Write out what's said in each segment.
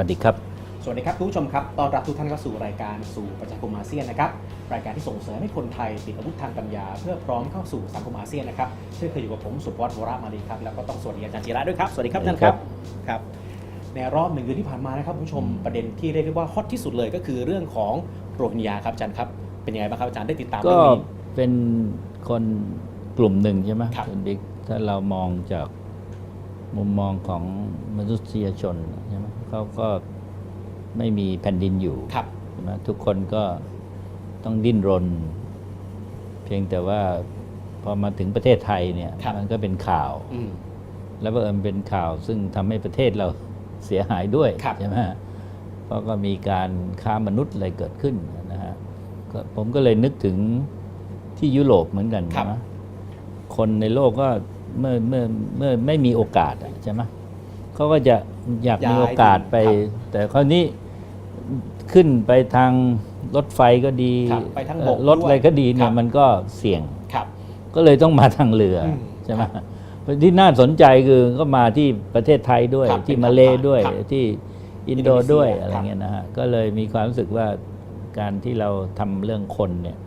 วัสดีครับ สวัสดีครับคุณผู้ชมครับต้อนรับทุกท่านเข้าสู่รายการสู่ประชาคมอาเซียนนะครับรายการที่ส่งเสริมให้คนไทยติดอาวุธทางปัญญา เพื่อพร้อมเข้าสู่สังคมอาเซียนนะครับเช่นเคยอยู่กับผมสุพจน์วรามาลีครับแล้วก็ต้องสวัสดีอาจารย์จิระด้วยครับสวัสดีครับสวัท่าสนดีคครัรับบครับในรอบหนึ่งเดือนที่ผ่านมานะครับคุณผู้ชมประเด็นที่เรียกได้ว่าฮอตที่สุดเลยก็คือเรื่องของโรฮิงญาครับอาจารย์ครับเป็นยังไงบ้างครับอาจารย์ได้ติดตามก็เรื่องนี้เป็นคนกลุ่มหนึ่งใช่ไหมครับณบิ๊กถ้าเรามองจาก มุมมองของมนุษยชนใช่ไหมเขาก็ไม่มีแผ่นดินอยู่ครับใช่ไหมทุกคนก็ต้องดิ้นรน เพียงแต่ว่าพอมาถึงประเทศไทยเนี่ยครับ มันก็เป็นข่าว อืม แล้วบังเอิญเป็นข่าวซึ่งทำให้ประเทศเราเสียหายด้วยครับ ใช่ไหมเพราะก็มีการค้ามนุษย์อะไรเกิดขึ้นนะฮะก็ผมก็เลยนึกถึงที่ยุโรปเหมือนกันครับใช่ไหมคนในโลกก็ เมื่อเมื่อเมื่อไม่มีโอกาสอะใช่ไหมเขาก็จะอยากมีโอกาสไปครับแต่คราวนี้ขึ้นไปทางรถไฟก็ดีครับไปทางบกเอ่อรถอะไรก็ดีเนี่ครัยบมันก็เสี่ยง ครับ ก็เลยต้องมาทางเรืออมใช่ไหมครับที่น่าสนใจคือก็มาที่ประเทศไทยด้วย ครับที่เป็นมาเลทางผ่านด้วยครับที่อินโดอินโดนีเซียด้วยอะไรครับเงี้ยนะฮะก็เลยมีความรู้สึกว่าการที่เราทำเรื่องคนเนี่ย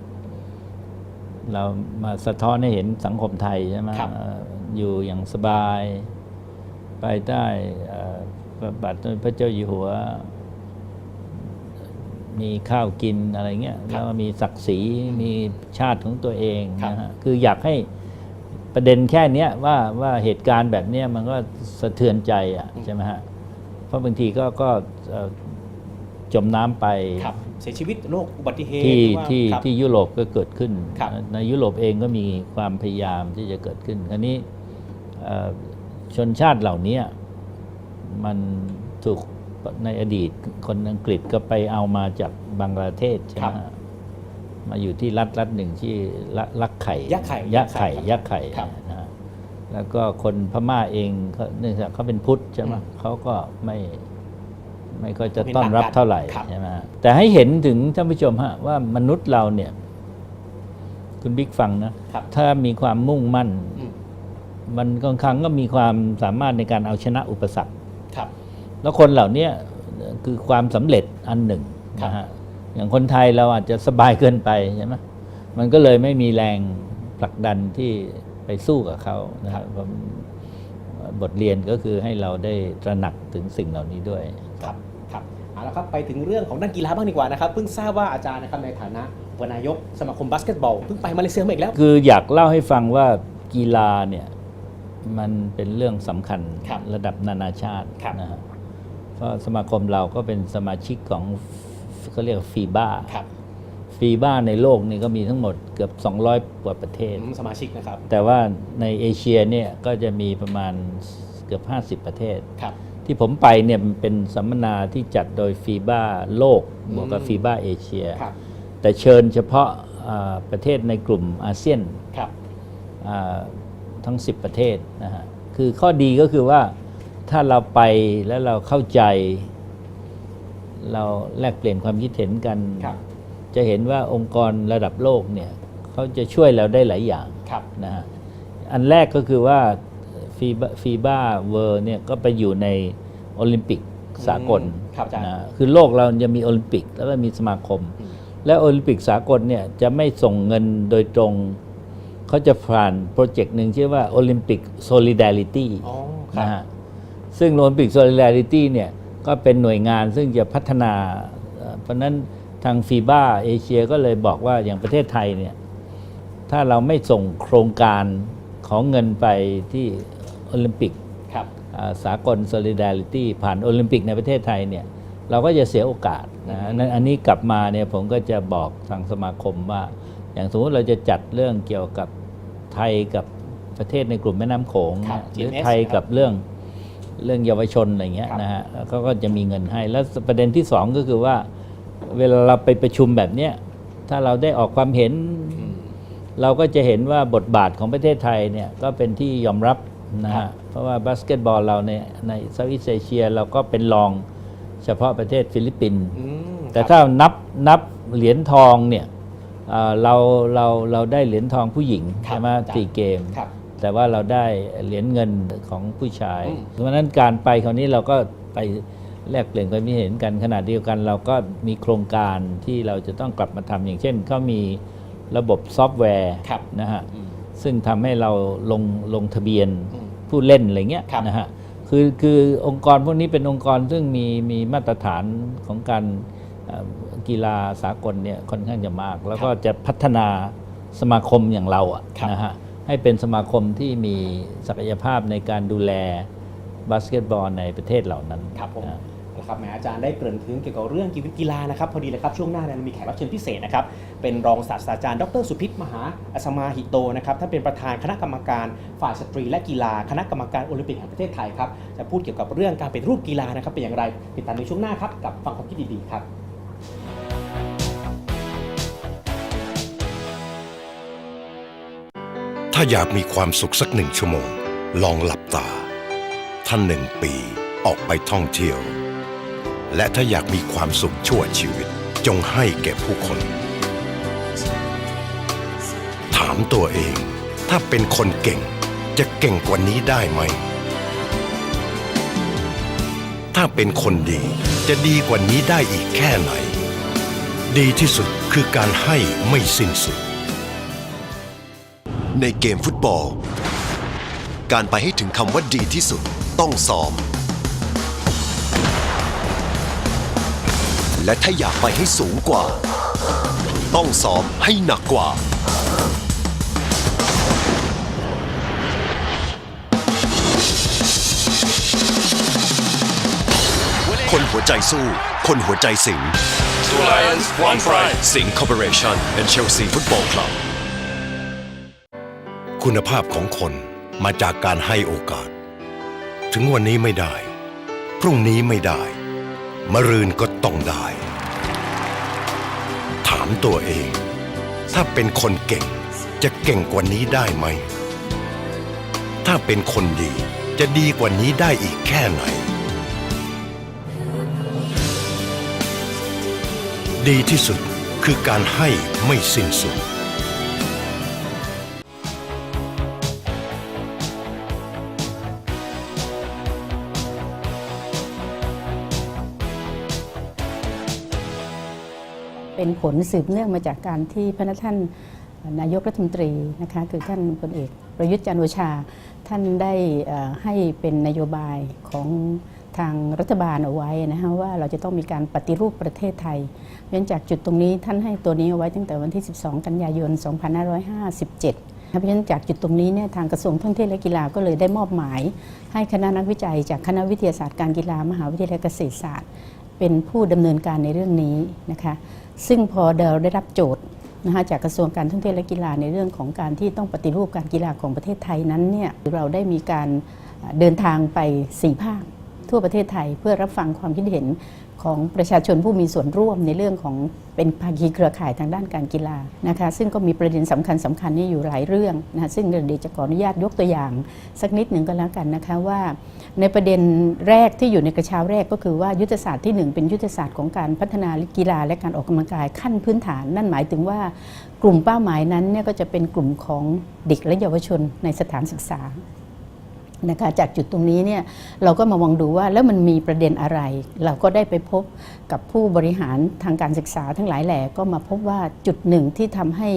เรามาสะท้อนให้เห็นสังคมไทยใช่ไหมครับ เอ่อ อยู่อย่างสบายไปได้เอ่อพระบาทสมเด็จพระเจ้าอยู่หัว มีข้าวกินอะไรเงี้ยแล้วก็มีศักดิ์ศรีมีชาติของตัวเองครับนะฮะคืออยากให้ประเด็นแค่เนี้ยว่าว่าเหตุการณ์แบบเนี้ยมันก็สะเทือนใจอะใช่ไหมฮะเพราะบางทีก็ก็เอ่อจมน้ำไปครับเสียชีวิตโรคอุบัติเหตุที่หรือว่าที่ครับที่ยุโรปก็เกิดขึ้นครับในยุโรปเองก็มีความพยายามที่จะเกิดขึ้นคราวนี้เอ่อ ชนชาติเหล่านี้มันถูกในอดีตคนอังกฤษก็ไปเอามาจากบังกลาเทศใช่ไหมครับฮะมาอยู่ที่รัฐรัฐหนึ่งที่ละลักไข่ยะไข่ยะไข่ครับยะไข่ครับนะฮะแล้วก็คนพม่าเองเขาเนื่องจากเขาเป็นพุทธใช่ไหมอืมเขาก็ไม่ไม่ค่อยจะไม่ต้อนรับต่างกันเท่าไหร่ครับใช่ไหมฮะแต่ให้เห็นถึงท่านผู้ชมฮะว่ามนุษย์เราเนี่ย คุณบิ๊กฟังนะครับถ้ามีความมุ่งมั่นอื มมันบางครั้งก็มีความสามารถในการเอาชนะอุปสรรคครับ แล้วคนเหล่าเนี้ยคือความสำเร็จอันหนึ่งครับนะฮะอย่างคนไทยเราอาจจะสบายเกินไปใช่ไหมมันก็เลยไม่มีแรงผลักดันที่ไปสู้กับเขานะครับผมบทเรียนก็คือให้เราได้ตระหนักถึงสิ่งเหล่านี้ด้วยครับครับเอาละครับไปถึงเรื่องของด้านกีฬาบ้างดีกว่านะครับเพิ่งทราบว่าอาจารย์นะครับในฐานะอุปนายกสมาคมบาสเกตบอลเพิ่งไปมาเลเซียมาอีกแล้ว คืออยากเล่าให้ฟังว่ากีฬาเนี่ย มันเป็นเรื่องสำคัญครับระดับนานาชาติครับ นะฮะเพราะสมาคมเราก็เป็นสมาชิกของเขาเรียกฟีบ้าครับฟีบ้าในโลกนี่ก็มีทั้งหมดเกือบ 200 กว่าประเทศอืมสมาชิกนะครับแต่ว่าในเอเชียเนี่ยก็จะมีประมาณเกือบ 50 ประเทศ ครับที่ผมไปเนี่ยมันเป็นสัมมนาที่จัดโดยฟีบ้าโลกบวกกับอืมฟีบ้าเอเชีย ครับแต่เชิญเฉพาะอ่าประเทศในกลุ่มอาเซียนครับ อ่า ทั้ง 10 ประเทศนะฮะคือข้อดีก็คือว่าถ้าเราไปแล้วเราเข้าใจ เราแลกเปลี่ยนความคิดเห็นกัน ครับจะเห็นว่าองค์กรระดับโลกเนี่ยเขาจะช่วยเราได้หลายอย่างครับ นะฮะอันแรกก็คือว่าฟีบฟีบ้าเวิร์เนี่ยก็ไปอยู่ในโอลิมปิกสากลอืมครับอาจารย์ นะคือโลกเราจะมีโอลิมปิกแล้วก็มีสมาคมอืมและโอลิมปิกสากลเนี่ยจะไม่ส่งเงินโดยตรง เขาจะผ่านโปรเจกต์หนึ่งชื่อว่าโอลิมปิกโซลิดาริตี้อ๋อครันะบ ฮะซึ่งโอลิมปิกโซลิดาริตี้เนี่ยก็เป็นหน่วยงานซึ่งจะพัฒนาเอ่อเพราะฉะนั้นทางฟีบ้าเอเชียก็เลยบอกว่าอย่างประเทศไทยเนี่ยถ้าเราไม่ส่งโครงการของเงินไปที่โอลิมปิก ครับ อ่าสากล Solidarity ผ่านโอลิมปิกในประเทศไทยเนี่ยเราก็จะเสียโอกาสนะฮะนั้นอันนี้กลับมาเนี่ยผมก็จะบอกทางสมาคมว่า อย่างสมมติเราจะจัดเรื่องเกี่ยวกับ ไทยกับประเทศในกลุ่มแม่น้ำโขงครับเนี่ยหรือ GMS ไทยกับเรื่องเรื่องเยาวชนอะไรเงี้ยครับ นะฮะแล้วเขาก็จะมีเงินให้ แล้วประเด็นที่สองก็คือว่า เวลาเราไปประชุมแบบเนี้ยถ้าเราได้ออกความเห็น อืม เราก็จะเห็นว่าบทบาทของประเทศไทยเนี่ยก็เป็นที่ยอมรับนะครัฮะบ เพราะว่าบาสเกตบอลเราในในเซาท์อีสเอเชียเราก็เป็นรองเฉพาะประเทศฟิลิปปินส์ อืมแต่ครับ ถ้านับนับเหรียญทองเนี่ย เอ่อเราเราเราได้เหรียญทองผู้หญิงครับใช่ไหมอาจารย์สี่เกมครับแต่ว่าเราได้เหรียญเงินของผู้ชายอืมเพราะฉะนั้นการไปคราวนี้เราก็ไปแลกเปลี่ยนความคิดเห็นกันขณะเดียวกัน เราก็มีโครงการที่เราจะต้องกลับมาทำอย่างเช่นเขามีระบบซอฟต์แวร์ครับนะฮะอืมซึ่งทำให้เราลงลงทะเบียนอืมผู้เล่นอะไรเงี้ยครับนะฮะคือคือองค์กรพวกนี้เป็นองค์กรซึ่งมีมีมาตรฐานของการเอ่อ กีฬาสากลเนี่ยค่อนข้างจะมาก แล้วก็จะพัฒนาสมาคมอย่างเราอะครับนะฮะให้เป็นสมาคมที่มีศักยภาพในการดูแลบาสเกตบอลในประเทศเหล่านั้นครับผมนะนะครับแหมอาจารย์ได้เกริ่นถึงเกี่ยวกับเรื่องกีฬานะครับพอดีเลยครับช่วงหน้าเนี่ยเรามีแขกรับเชิญพิเศษนะครับเป็นรองศาสตราจารย์ดรสุพิษมหาอัศมาหิโตนะครับท่านเป็นประธานคณะกรรมการฝ่ายสตรีและกีฬาคณะกรรมการโอลิมปิกแห่งประเทศไทยครับจะพูดเกี่ยวกับเรื่องการเป็นรูปกีฬานะครับเป็นอย่างไรติดตามในช่วงหน้าครับกับฟังความคิดดีๆครับ ถ้าอยากมีความสุขสักหนึ่งชั่วโมง ลองหลับตา ท่านหนึ่งปีออกไปท่องเที่ยว และถ้าอยากมีความสุขชั่วชีวิต จงให้แก่ผู้คน ถามตัวเอง ถ้าเป็นคนเก่ง จะเก่งกว่านี้ได้ไหม ถ้าเป็นคนดีจะดีกว่านี้ได้อีกแค่ไหน ดีที่สุดคือการให้ไม่สิ้นสุด ในเกมฟุตบอล การไปให้ถึงคำว่าดีที่สุดต้องซ้อม และถ้าอยากไปให้สูงกว่า ต้องซ้อมให้หนักกว่า คนหัวใจสู้ คนหัวใจสิง Two lions, one pride. สิงคอร์ปอเรชั่นและเชลซีฟุตบอลคลับ คุณภาพของคนมาจากการให้โอกาส ถึงวันนี้ไม่ได้ พรุ่งนี้ไม่ได้ มรืนก็ต้องได้ ถามตัวเอง ถ้าเป็นคนเก่งจะเก่งกว่านี้ได้ไหม ถ้าเป็นคนดีจะดีกว่านี้ได้อีกแค่ไหน ดีที่สุดคือการให้ไม่สิ้นสุด เป็นผลสืบเนื่องมาจากการที่พระท่านนายกรัฐมนตรีนะคะคือท่านพลเอกประยุทธ์จันโอชา ท่านได้ให้เป็นนโยบายของทางรัฐบาลเอาไว้นะคะว่าเราจะต้องมีการปฏิรูปประเทศไทยเว้นจากจุดตรงนี้ท่านให้ตัวนี้เอาไว้ตั้งแต่วันที่ 12 กันยายน 2557เพราะฉะนั้นจากจุดตรงนี้เนี่ยทางกระทรวงท่องเที่ยวและกีฬาก็เลยได้มอบหมาย ให้คณะนักวิจัย จากคณะวิทยาศาสตร์การกีฬามหาวิทยาลัยเกษตรศาสตร์ เป็นผู้ดำเนินการในเรื่องนี้นะคะ ซึ่งพอเราได้รับโจทย์นะคะจากกระทรวงการท่องเที่ยวและกีฬาในเรื่องของการที่ต้องปฏิรูปการกีฬาของประเทศไทยนั้นเนี่ยเราได้มีการเดินทางไปสี่ภาคทั่วประเทศไทยเพื่อรับฟังความคิดเห็น ของประชาชนผู้มีส่วนร่วมในเรื่องของเป็นภาคีเครือข่ายทางด้านการกีฬานะคะซึ่งก็มีประเด็นสำคัญสำคัญนี่อยู่หลายเรื่องนะะซึ่งเดี๋ยวจะขออนุญาตยกตัวอย่าง สักนิดหนึ่งก็แล้วกันนะคะว่า ในประเด็นแรกที่อยู่ในกระเช้าแรกก็คือว่ายุทธศาสตร์ที่หนึ่งเป็นยุทธศาสตร์ของการพัฒนากีฬาและการออกกำลังกายขั้นพื้นฐาน นั่นหมายถึงว่ากลุ่มเป้าหมายนั้นเนี่ยก็จะเป็นกลุ่มของเด็กและเยาวชนในสถานศึกษา นะคะจากจุดตรงนี้เนี่ยเราก็มามองดูว่าแล้วมันมีประเด็นอะไร เราก็ได้ไปพบกับผู้บริหารทางการศึกษาทั้งหลายแหล่ก็มาพบว่าจุดหนึ่งที่ทำให้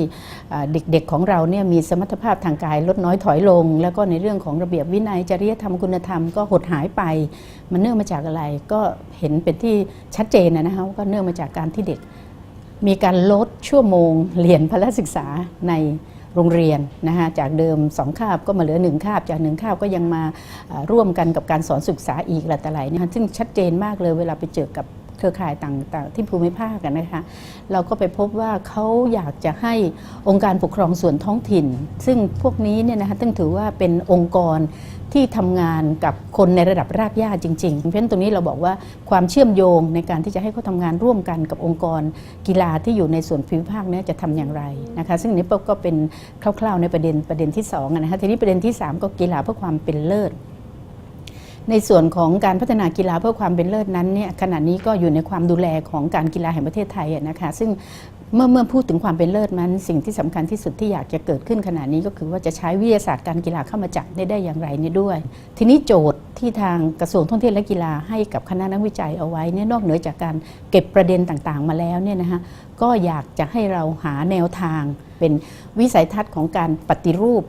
เด็กๆของเราเนี่ยมีสมรรถภาพทางกายลดน้อยถอยลง แล้วก็ในเรื่องของระเบียบวินัยจริยธรรมคุณธรรมก็หดหายไป มันเนื่องมาจากอะไรก็เห็นเป็นที่ชัดเจนนะนะคะว่าก็เนื่องมาจากการที่เด็ก มีการลดชั่วโมงเรียนพละศึกษาใน โรงเรียนนะคะจากเดิม 2 คาบก็มาเหลือ 1 คาบ จาก 1 คาบก็ยังมาร่วมกันกับการสอนศึกษาอีกหลายต่หลายนะคะซึ่งชัดเจนมากเลยเวลาไปเจอกับ เครือข่ายต่างๆ ที่ภูมิภาคกันนะคะ เราก็ไปพบว่าเขาอยากจะให้องค์การปกครองส่วนท้องถิ่น ซึ่งพวกนี้เนี่ยนะคะต้องถือว่าเป็นองค์กรที่ทำงานกับคนในระดับรากหญ้าจริงๆ เพราะฉะนั้นตรงนี้เราบอกว่าความเชื่อมโยงในการที่จะให้เขาทำงานร่วมกันกับองค์กรกีฬาที่อยู่ในส่วนภูมิภาคเนี้จะทำอย่างไรนะคะ ซึ่งอันนี้ก็เป็นคร่าวๆในประเด็นประเด็นที่สองนะคะทีนี้ประเด็นที่สามก็กีฬาเพื่อความเป็นเลิศ ในส่วนของการพัฒนากีฬาเพื่อความเป็นเลิศนั้นเนี่ยขณะนี้ก็อยู่ในความดูแลของการกีฬาแห่งประเทศไทยนะคะซึ่งเมื่อเมื่อพูดถึงความเป็นเลิศนั้น สิ่งที่สำคัญที่สุดที่อยากจะเกิดขึ้นขณะนี้ก็คือว่าจะใช้วิทยาศาสตร์การกีฬาเข้ามาจับได้ได้อย่างไรนี่ด้วย ทีนี้โจทย์ที่ทางกระทรวงท่องเที่ยวและกีฬาให้กับคณะนักวิจัยเอาไว้เนี่ยนอกเหนือจากการเก็บประเด็นต่างๆ มาแล้วเนี่ยนะคะก็อยากจะให้เราหาแนวทางเป็นวิสัยทัศน์ของการปฏิรูป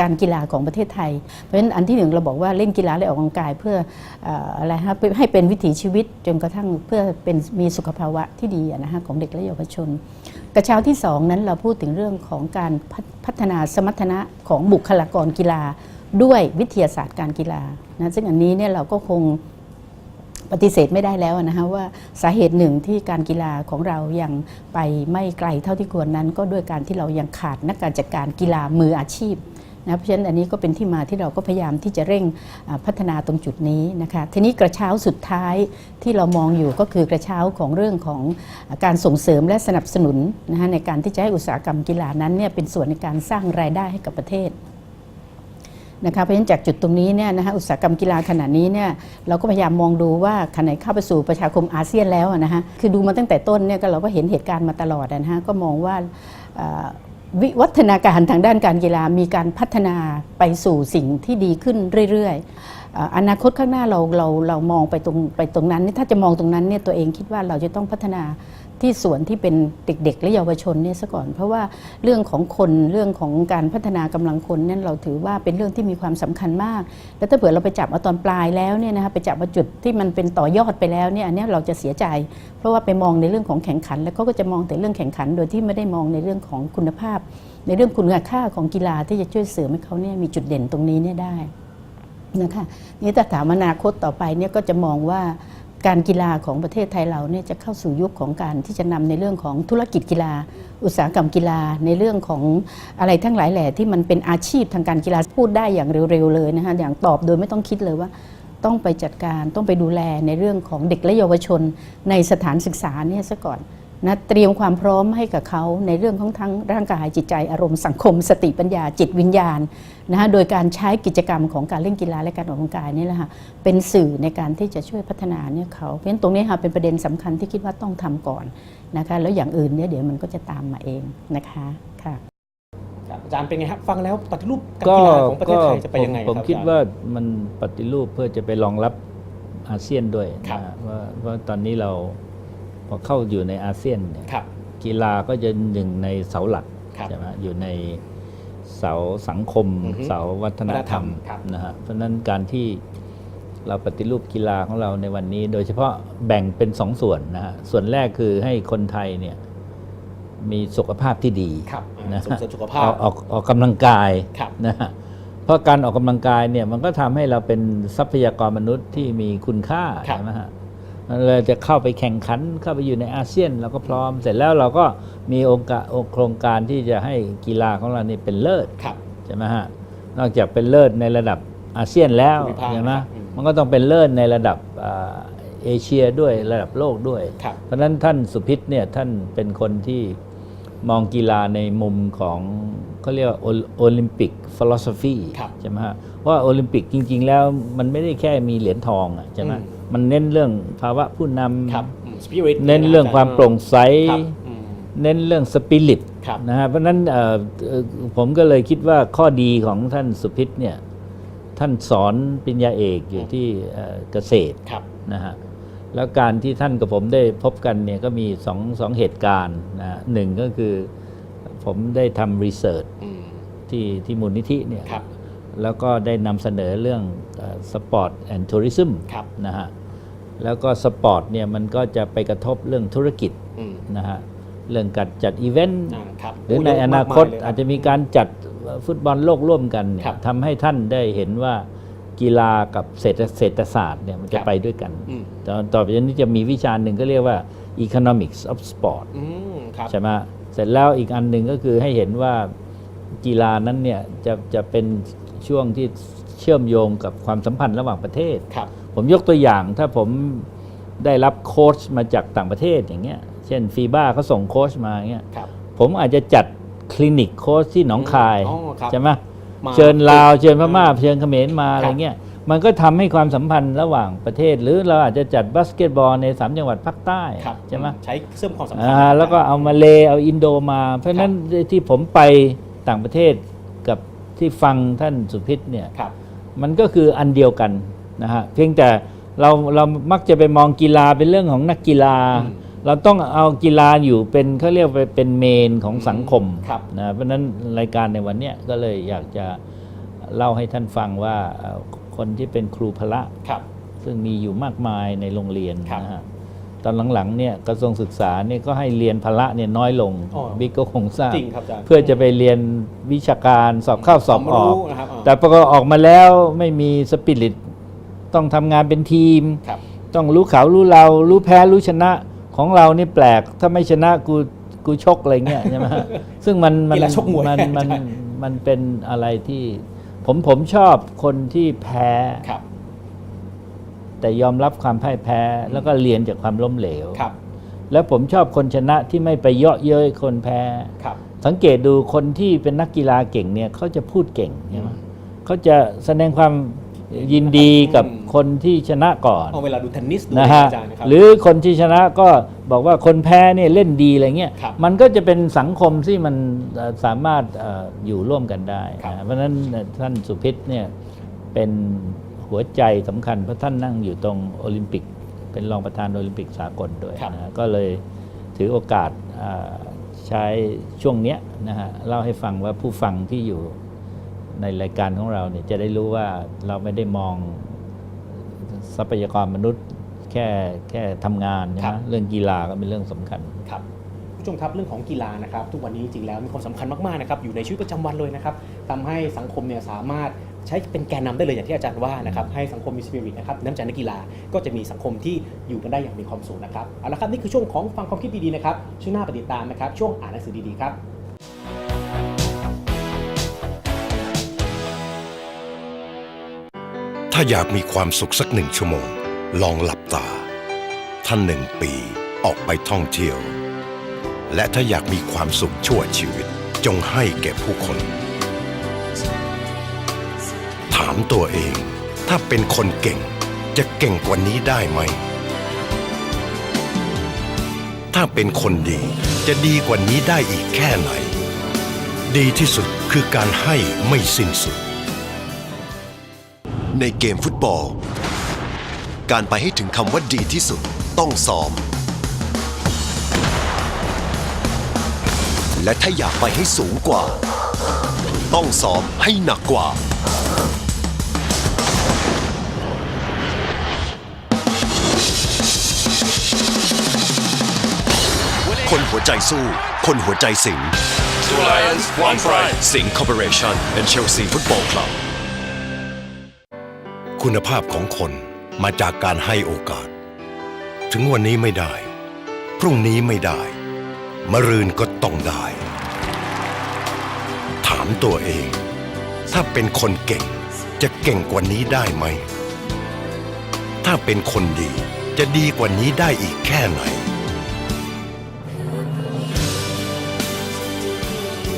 การกีฬาของประเทศไทย เพราะฉะนั้นอันที่หนึ่งเราบอกว่าเล่นกีฬาและออกกำลังกายเพื่ออะไรฮะให้เป็นวิถีชีวิตจนกระทั่งเพื่อเป็นมีสุขภาวะที่ดีนะฮะของเด็กและเยาวชน กระเช้าที่สองนั้นเราพูดถึงเรื่องของการพัฒพัฒนาสมรรถนะของบุคลากรกีฬาด้วยวิทยาศาสตร์การกีฬานะซึ่งอันนี้เนี่ยเราก็คงปฏิเสธไม่ได้แล้วนะคะว่าสาเหตุหนึ่งที่การกีฬาของเรายังไปไม่ไกลเท่าที่ควรนั้น ก็ด้วยการที่เรายังขาดนักการจัดการกีฬามืออาชีพ นะเพราะฉะนั้นอันนี้ก็เป็นที่มาที่เราก็พยายามที่จะเร่งพัฒนาตรงจุดนี้นะคะทีนี้กระเช้าสุดท้ายที่เรามองอยู่ก็คือกระเช้าของเรื่องของการส่งเสริมและสนับสนุนนะคะในการที่จะให้อุตสาหกรรมกีฬานั้นเนี่ยเป็นส่วนในการสร้างรายได้ให้กับประเทศนะคะเพราะฉะนั้นจากจุดตรงนี้เนี่ยนะคะอุตสาหกรรมกีฬาขณะนี้เนี่ยเราก็พยายามมองดูว่าขณะไหนเข้าไปสู่ประชาคมอาเซียนแล้วนะคะคือดูมาตั้งแต่ต้นเนี่ยก็เราก็เห็นเหตุการณ์มาตลอดนะฮะก็มองว่า วิวัฒนาการทางด้านการกีฬามีการพัฒนาไปสู่สิ่งที่ดีขึ้นเรื่อยๆ อนาคตข้างหน้าเราเราเรามองไปตรงไปตรงนั้น ถ้าจะมองตรงนั้นเนี่ยตัวเองคิดว่าเราจะต้องพัฒนา ที่ส่วนที่เป็นเด็กๆ และเยาวชนเนี่ยซะก่อน เพราะว่าเรื่องของคนเรื่องของการพัฒนากำลังคนเนี่ยเราถือว่าเป็นเรื่องที่มีความสำคัญมาก แล้วถ้าเผื่อเราไปจับเอาตอนปลายแล้วเนี่ยนะคะไปจับมาจุดที่มันเป็นต่อยอดไปแล้วเนี่ยอันนี้เราจะเสียใจ เพราะว่าไปมองในเรื่องของแข่งขัน แล้วเขาก็จะมองแต่เรื่องแข่งขัน โดยที่ไม่ได้มองในเรื่องของคุณภาพ ในเรื่องคุณค่าของกีฬาที่จะช่วยเสริมให้เขาเนี่ยมีจุดเด่นตรงนี้เนี่ยได้นะคะนี่ถ้าถามอนาคตต่อไปเนี่ยก็จะมองว่า การกีฬาของประเทศไทยเราเนี่ยจะเข้าสู่ยุคของการที่จะนำในเรื่องของธุรกิจกีฬา อุตสาหกรรมกีฬา ในเรื่องของอะไรทั้งหลายแหล่ที่มันเป็นอาชีพทางการกีฬาพูดได้อย่างเร็วๆเลยนะคะอย่างตอบโดยไม่ต้องคิดเลยว่า ต้องไปจัดการต้องไปดูแลในเรื่องของเด็กและเยาวชนในสถานศึกษาเนี่ยซะก่อน นะเตรียมความพร้อมให้กับเขาในเรื่องของทั้งร่างกายจิตใจอารมณ์สังคม สติปัญญาจิตวิญญาณนะฮะโดยการใช้กิจกรรมของการเล่นกีฬาและการออกกำลังกายนี่แหละค่ะเป็นสื่อในการที่จะช่วยพัฒนาเนี่ยเขาเพราะฉะนั้นตรงนี้ค่ะเป็นประเด็นสำคัญที่คิดว่าต้องทำก่อนนะคะแล้วอย่างอื่นเนี่ยเดี๋ยวมันก็จะตามมาเองนะคะค่ะครับอาจารย์เป็นไงครับฟังแล้วปฏิรูปการก็กีฬาของประเทศไทยจะไปยังไงผมรับคิดอจรย์ว่ามันปฏิรูปเพื่อจะไปรองรับอาเซียนด้วยครับนะว่าว่าตอนนี้เรา พอเข้าอยู่ในอาเซียนเนี่ยครับ กีฬาก็จะหนึ่งในเสาหลักครับใช่ไหมอยู่ในเสาสังคม อือฮึเสาวัฒนธรรมวัฒนธรรมครับ นะฮะเพราะฉะนั้นการที่เราปฏิรูปกีฬาของเราในวันนี้ โดยเฉพาะแบ่งเป็นสองส่วนนะฮะส่วนแรกคือให้คนไทยเนี่ยมีสุขภาพที่ดีครับนะส่งเสริมสุขภาพ ออกออกออกกำลังกายครับนะฮะเพราะการออกกำลังกายเนี่ยมันก็ทำให้เราเป็นทรัพยากรมนุษย์ที่มีคุณค่าครับ ใช่ไหมฮะ เราจะเข้าไปแข่งขันเข้าไปอยู่ในอาเซียนเราก็พร้อมเสร็จแล้วเราก็มีองค์การโครงการที่จะให้กีฬาของเรานี่เป็นเลิศครับใช่ไหมฮะนอกจากเป็นเลิศในระดับอาเซียนแล้วภูมิภาคใช่ไหมครับอืมมันก็ต้องเป็นเลิศในระดับอ่าเอเชียด้วยระดับโลกด้วยครับเพราะฉะนั้นท่านสุพิษเนี่ยท่านเป็นคนที่มองกีฬาในมุมของเขาเรียกว่าโอลิมปิกฟิโลโซฟีครับใช่ไหมฮะว่าโอลิมปิกจริง ๆ แล้วมันไม่ได้แค่มีเหรียญทองอะใช่ไหมอื มมันเน้นเรื่องภาวะผู้นครับำสปิริตเน้นเรื่องความโปร่งใส ครับอืม เน้นเรื่องสปิริตครับ นะฮะเพราะฉะนั้นเอ่อเอ่อผมก็เลยคิดว่าข้อดีของท่านสุพิษเนี่ยท่านสอนปริญญาเอกอยู่ที่เอ่อเกษตรครับ นะฮะแล้วการที่ท่านกับผมได้พบกันเนี่ยก็มีสองสองเหตุการณ์นะฮะหนึ่งก็คือผมได้ทำรีเสิร์ชอืม ที่ที่มูลนิธิเนี่ยครับ แล้วก็ได้นำเสนอเรื่องสปอร์ตแอนด์ทัวริซึมครับ นะฮะ แล้วก็สปอร์ตเนี่ยมันก็จะไปกระทบเรื่องธุรกิจอืมนะฮะเรื่องการจัดอีเวนต์อ่าครับหรือในอนาคตอาจจะมีการจัดฟุตบอลโลกร่วมกันเนี่ยครับทำให้ท่านได้เห็นว่ากีฬากับเศรษฐเศรษฐศาสตร์เนี่ยมันจะครับไปด้วยกันอืมต่อต่อไปนี้จะมีวิชาหนึ่งก็เรียกว่า economics of sport อืมครับ ใช่ไหมเสร็จแล้วอีกอันหนึ่งก็คือให้เห็นว่ากีฬานั้นเนี่ยจะจะเป็นช่วงที่เชื่อมโยงกับความสัมพันธ์ระหว่างประเทศ ครับ ผมยกตัวอย่างถ้าผมได้รับโค้ชมาจากต่างประเทศอย่างเงี้ย เช่นฟีบ้าเขาส่งโค้ชมาอย่างเงี้ยครับ ผมอาจจะจัดคลินิกโค้ชที่หนองคายอ๋อครับใช่ไหมมาเชิญลาวเชิญพม่าอืมเชิญเขมรมาอะไรเงี้ยมันก็ทำให้ความสัมพันธ์ระหว่างประเทศ หรือเราอาจจะจัดบาสเกตบอลในสามจังหวัดภาคใต้ครับใช่ไหมใช้เสริมความสัมพันอ่าธ์แล้วก็เอามาเลเอาอินโดมา เพราะฉะนั้นที่ผมไปต่างประเทศกับที่ฟังท่านสุพิษเนี่ยครับมันก็คืออันเดียวกัน นะฮะเพียงแต่เราเรามักจะไปมองกีฬาเป็นเรื่องของนักกีฬาอืมเราต้องเอากีฬาอยู่เป็นเขาเรียกว่าเป็นเมนของสังคมครับนะเพราะฉะนั้นรายการในวันเนี้ยก็เลยอยากจะเล่าให้ท่านฟังว่าเอ่อคนที่เป็นครูพละครับ ซึ่งมีอยู่มากมายในโรงเรียนครับนะฮะตอนหลังๆเนี่ยกระทรวงศึกษาเนี่ยก็ให้เรียนพละเนี่ยน้อยลงอ๋อบิ๊กก็คงทราบจริงครับอาจารย์เพื่อจะไปเรียนวิชาการสอบเข้าสอบออกความรู้นะครับอ่าแต่ปรากฏออกมาแล้วไม่มีสปิริต ต้องทำงานเป็นทีม ครับต้องรู้เขารู้เรา รู้แพ้รู้ชนะของเรานี่แปลก ถ้าไม่ชนะกูกูชกอะไรเงี้ยใช่ไหมฮะซึ่งมันมักีฬาชกมวยมันมันใช่มันเป็นอะไรที่ ผมผมชอบคนที่แพ้ ครับแต่ยอมรับความพ่ายแพ้ แล้วก็เรียนจากความล้มเหลว ครับแล้วผมชอบคนชนะที่ไม่ไปเยาะเย้ยคนแพ้ ครับ สังเกตดูคนที่เป็นนักกีฬาเก่งเนี่ยเขาจะพูดเก่งใช่ไหมอืมเขาจะแสดงความ ยินดีกับอืมคนที่ชนะก่อนเอาเวลาดูเทนนิสดูนะฮะอาจารย์นะครับ หรือคนที่ชนะก็บอกว่าคนแพ้เนี่ยเล่นดีอะไรเงี้ยครับมันก็จะเป็นสังคมที่มันเอ่อสามารถเอ่ออยู่ร่วมกันได้ครับ นะเพราะฉะนั้นท่านสุพิษเนี่ยเป็นหัวใจสำคัญเพราะท่านนั่งอยู่ตรงโอลิมปิก เป็นรองประธานโอลิมปิกสากลด้วยครับนะฮะก็เลยถือโอกาสอ่าใช้ช่วงเนี้ยนะฮะเล่าให้ฟังว่าผู้ฟังที่อยู่ ในรายการของเราเนี่ยจะได้รู้ว่าเราไม่ได้มองทรัพยากรมนุษย์แค่แค่ทำงานใช่ครัไหมบเรื่องกีฬาก็เป็นเรื่องสำคัญ ครับผู้ชมครับเรื่องของกีฬานะครับ ทุกวันนี้จริงๆแล้วมีความสำคัญมากๆนะครับอยู่ในชีวิตประจำวันเลยนะครับทำให้สังคมเนี่ยสามารถใช้เป็นแกนนำได้เลยอย่างที่อาจารย์ว่านะครับให้สังคมมีสปิริตนะครับน้ำใจนักกีฬาก็จะมีสังคมที่อยู่กันได้อย่างมีความสุขนะครับเอาละครับนี่คือช่วงของฟังความคิดดีๆนะครับช่วงหน้าไปติดตามนะครับช่วงอ่านหนังสือดีๆครับ ถ้าอยากมีความสุขสักหนึ่งชั่วโมง ลองหลับตา ท่านหนึ่งปีออกไปท่องเที่ยว และถ้าอยากมีความสุขชั่วชีวิต จงให้แก่ผู้คน ถามตัวเอง ถ้าเป็นคนเก่ง จะเก่งกว่านี้ได้ไหม ถ้าเป็นคนดีจะดีกว่านี้ได้อีกแค่ไหน ดีที่สุดคือการให้ไม่สิ้นสุด ในเกมฟุตบอล การไปให้ถึงคำว่าดีที่สุดต้องซ้อม และถ้าอยากไปให้สูงกว่า ต้องซ้อมให้หนักกว่า คนหัวใจสู้ คนหัวใจสิง Two lions, one pride. สิงคอร์ปอเรชั่นและเชลซีฟุตบอลคลับ คุณภาพของคนมาจากการให้โอกาส ถึงวันนี้ไม่ได้ พรุ่งนี้ไม่ได้ มรืนก็ต้องได้ ถามตัวเอง ถ้าเป็นคนเก่งจะเก่งกว่านี้ได้ไหม ถ้าเป็นคนดีจะดีกว่านี้ได้อีกแค่ไหน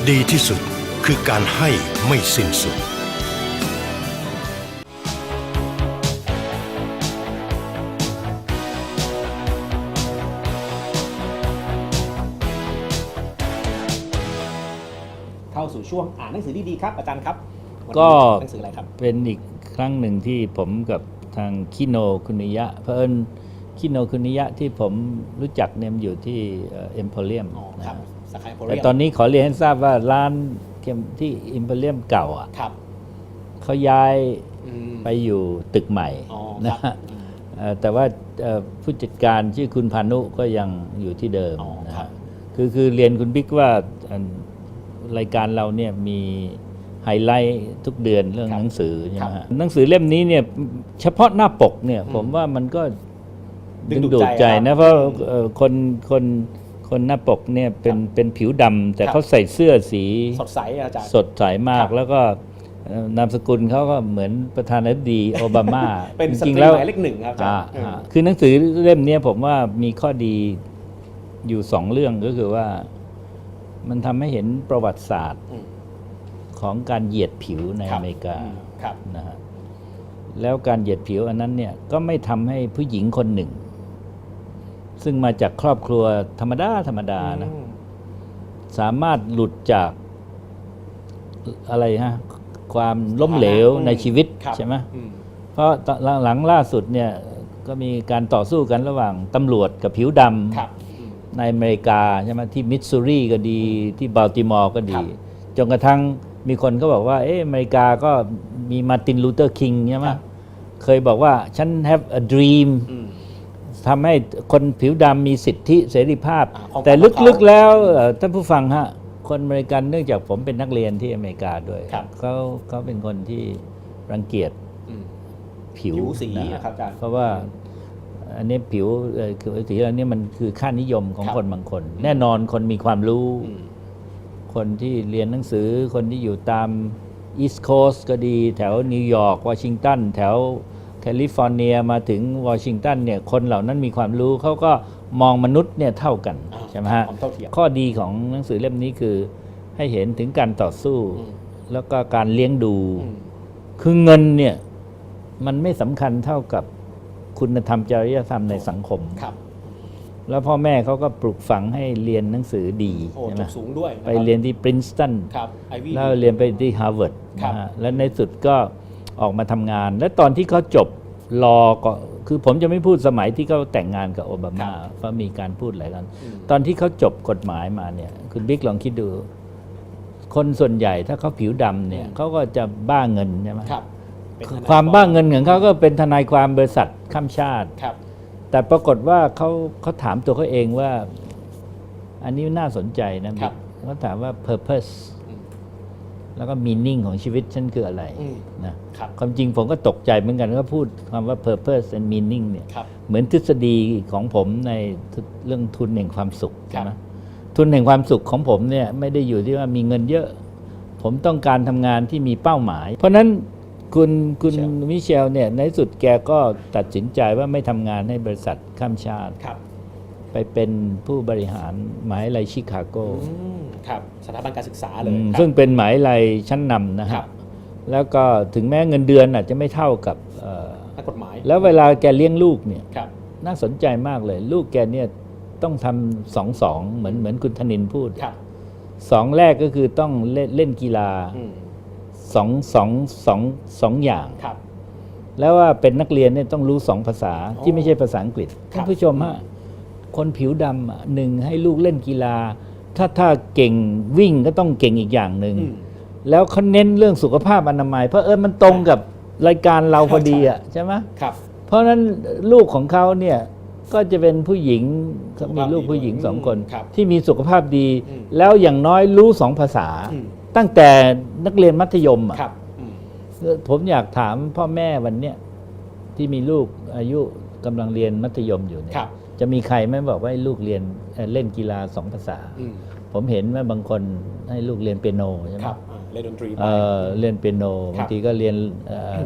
ดีที่สุดคือการให้ไม่สิ้นสุด สู่ช่วงอ่านหนังสือดีๆครับอาจารย์ครับวันนี้ก็หนังสืออะไรครับ เป็นอีกครั้งหนึ่งที่ผมกับทางคิโนคุนิยะเพราะเอิญคิโนคุนิยะที่ผมรู้จักเนี่ยมันอยู่ที่เอ็มโพเรียมอ๋อครับสาขาโพเรีแต่ยมตอนนี้ขอเรียนให้ทราบว่าร้านเค็มที่เอ็มโพเรียมเก่าอะครับเขาย้ายอืมไปอยู่ตึกใหม่อ๋อนะครัฮะบอืมเอ่อแต่ว่าเอ่อผู้จัดการชื่อคุณพานุก็ยังอยู่ที่เดิมอ๋อนะครัฮะบคือคือเรียนคุณบิ๊กว่าอัน รายการเราเนี่ยมีไฮไลท์ทุกเดือนเรื่องครับหนังสือใช่ไหมครัฮะบหนังสือเล่มนี้เนี่ยเฉพาะหน้าปกเนี่ยอืมผมว่ามันก็ดึดึงงดูดูดดใจใจครันะบเพราะเอ่อคนคนคนหน้าปกเนี่ยเป็นเป็นผิวดำแต่ครับเขาใส่เสื้อสีสดใสอาจารย์สดใสมากครับแล้วก็เอ่อนามสกุลเขาก็เหมือนประธานาธิบดีโอบามาเป็นสจริตงรีๆแล้วหมายเลขหนึ่งครับอาจารอ่าย์อ่าคือหนังสือเล่มเนี้ยผมว่ามีข้อดีอยู่สองเรื่องก็คือว่า มันทำให้เห็นประวัติศาสตร์อืมของการเหยียดผิวในครัอบเมริกาอืมครับ นะฮะแล้วการเหยียดผิวอันนั้นเนี่ยก็ไม่ทำให้ผู้หญิงคนหนึ่ง ซึ่งมาจากครอบครัวธรรมดาธรรมดานะอืมสามารถหลุดจากอะไรฮะความล้มเหลวในชีวิตครับ ใช่ไหมอืมเพราะตอนหลังๆล่าสุดเนี่ยก็มีการต่อสู้กันระหว่างตำรวจกับผิวดครับอืมำ ในอเมริกาใช่ไหมที่มิสซูรีก็ดีที่บัลติมอร์ก็คดีรับจนกระทั่งมีคนก็บอกว่า เอ๊ะอเมริกาก็มีมาร์ตินลูเทอร์คิงใช่ไหมครับเคยบอกว่าฉัน have a dream อืมทำให้คนผิวดำมีสิทธิเสรีภาพอ่าของแต่ของลึกเขาๆแล้วเอ่อท่านผู้ฟังฮะ คนอเมริกันเนื่องจากผมเป็นนักเรียนที่อเมริกาด้วยครับเขาเขาเป็นคนที่รังเกียจอืมผิวผิวสีนะฮะนะครับอาจารย์เพราะว่า อันนี้ผิวเอ่อคือสีอันนี้มันคือค่านิยมของครับคนบางคน แน่นอนคนมีความรู้อืมคนที่เรียนหนังสือ คนที่อยู่ตามอีสต์โคสต์ก็ดี แถวนิวยอร์กวอชิงตันแถวแคลิฟอร์เนียมาถึงวอชิงตันเนี่ยคนเหล่านั้นมีความรู้เขาก็มองมนุษย์เนี่ยเท่ากันอ่าใช่ไหมฮะความเท่าเทียมข้อดีของหนังสือเล่มนี้คือให้เห็นถึงการต่อสู้อืมแล้วก็การเลี้ยงดูอืมคือเงินเนี่ยมันไม่สำคัญเท่ากับ คุณธรรมจริยธรรมในสังคม ครับ แล้วพ่อแม่เขาก็ปลูกฝังให้เรียนหนังสือดีโอ้ใช่จไหมบสูงด้วยะคไปบเรียนที่ปรินสตัน ครับไอวี่ แล้วเรียนไปที่ฮาร์วาร์ดครับ นะฮะและในสุดก็ออกมาทำงาน และตอนที่เขาจบรอก็คือผมจะไม่พูดสมัยที่เขาแต่งงานกับโอบามาเพราะมีการพูดหลายกันอืมตอนที่เขาจบกฎหมายมาเนี่ย คุณบิ๊กลองคิดดู คนส่วนใหญ่ถ้าเขาผิวดำเนี่ยเขาก็จะบ้าเงินใช่ไหมครับเป็นทนย ความบ้าเงินของเขาก็เป็นทนายความบริษัทข้ามชาติครับ แต่ปรากฏว่าเขาเขาถามตัวเขาเองว่า อันนี้น่าสนใจนะครับเขาถามว่า purpose อืมแล้วก็ meaning ของชีวิตฉันคืออะไรอืมนะครับความจริงผมก็ตกใจเหมือนกันก็พูดคำว่า purpose and meaning เนี่ยครับเหมือนทฤษฎีของผมในเรื่องทุนแห่งความสุขครับใช่ไหมทุนแห่งความสุขของผมเนี่ยไม่ได้อยู่ที่ว่ามีเงินเยอะ ผมต้องการทำงานที่มีเป้าหมาย เพราะฉะนั้น คุณคุณเชลมิเชลเนี่ยในที่สุดแกก็ตัดสินใจว่าไม่ทำงานให้บริษัทข้ามชาติ ครับไปเป็นผู้บริหารหมหาวิทยาลัยชิคาโกอืมครับสถาบันการศึกษาเลยอืมครับ ซึ่งเป็นหมหาวิทยาลัยชั้นนำนะคครัรับบแล้วก็ถึงแม้เงินเดือนอาจจะไม่เท่ากับเอ่อนักกฎหมายแล้วเวลาแกเลี้ยงลูกเนี่ย ครับ น่าสนใจมากเลย ลูกแกเนี่ยต้องทำสองสองเหมือนเหมือนคุณธนินพูดครับสองแรกก็คือต้องเล่นเล่นกีฬา อืม สองสองสองสองอย่าง ครับ แล้วว่าเป็นนักเรียนเนี่ยต้องรู้สองภาษาอ๋อที่ไม่ใช่ภาษาอังกฤษครับท่านผู้ชมฮะคนผิวดำอะหนึ่งให้ลูกเล่นกีฬา ถ้าถ้าเก่งวิ่งก็ต้องเก่งอีกอย่างหนึ่งอืม แล้วเขาเน้นเรื่องสุขภาพอนามัย เพราะเออมันตรงกับรายการเราพอดีอะใช่ไหม ครับ เพราะฉะนั้นลูกของเขาเนี่ยก็จะเป็นผู้หญิงเขามีลูกผู้หญิงอืมสองคน ครับที่มีสุขภาพดี อืม แล้วอย่างน้อยรู้สองภาษา อืม ตั้งแต่นักเรียนมัธยมอะครับอืมผมอยากถามพ่อแม่วันเนี้ยที่มีลูกอายุกำลังเรียนมัธยมอยู่เนี่ยครับจะมีใครไหมบอกว่าให้ลูกเรียนเอ่อเล่นกีฬาสองภาษา อืมผมเห็นว่าบางคนให้ลูกเรียนเปียโนใช่ไหม ครับอ่าเล่นดนตรีไป เอ่อเล่นเปียโนครับบางทีก็เรียนเอ่อ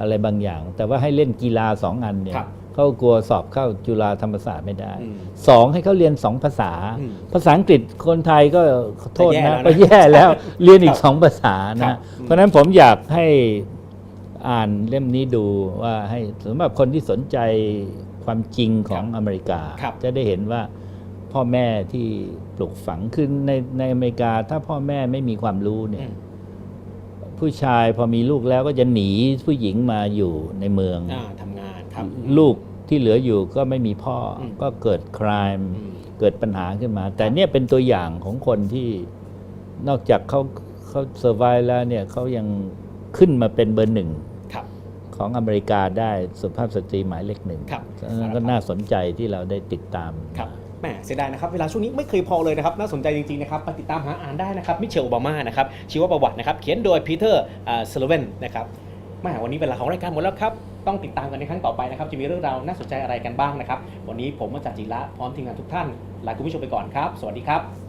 อะไรบางอย่าง แต่ว่าให้เล่นกีฬาสองอันเนี่ยครับ เขากลัวสอบเข้าจุฬาธรรมศาสตร์ไม่ได้อืมสองให้เขาเรียนสองภาษา อืมภาษาอังกฤษคนไทยก็ขอโทษแย่นะแล้วนะก็แย่แล้ว เรียนอีคกรับสองภาษาครันะบอืม เพราะฉะนั้นผมอยากให้อ่านเล่มนี้ดูว่าให้สำหรับคนที่สนใจความจริงของอเมริกา ครับจะได้เห็นว่าพ่อแม่ที่ปลูกฝังขึ้นในในอเมริกา ถ้าพ่อแม่ไม่มีความรู้เนี่อืยมผู้ชายพอมีลูกแล้วก็จะหนีผู้หญิงมาอยู่ในเมือง อ่าทำงานครับ ลูก ที่เหลืออยู่ก็ไม่มีพ่ออมก็เกิดครามอืมเกิดปัญหาขึ้นมา แต่เนี่ยเป็นตัวอย่างของคนที่นอกจากเขาเขาเซอร์ไวแล้วเนี่ยเขายังขึ้นมาเป็นเบอร์หนึ่งครับของอเมริกาได้สุภาพสตรีหมายเลขหนึ่งครับฉะนั้นก็น่าสนใจที่เราได้ติดตามครับแหมเสียดายนะครับ เวลาช่วงนี้ไม่เคยพอเลยนะครับ น่าสนใจจริง ๆ นะครับ ไปติดตามหาอ่านได้นะครับ มิเชลโอบามานะครับ ชีวประวัตินะครับ เขียนโดยพีเตอร์เซเลเวนนะครับแหมวันนี้เวลาของรายการหมดแล้วครับ ต้องติดตามกันในครั้งต่อไปนะครับ จะมีเรื่องราวน่าสนใจอะไรกันบ้างนะครับ วันนี้ผมอาจารย์จิระพร้อมทีมงานทุกท่านลาคุณผู้ชมไปก่อนครับ สวัสดีครับ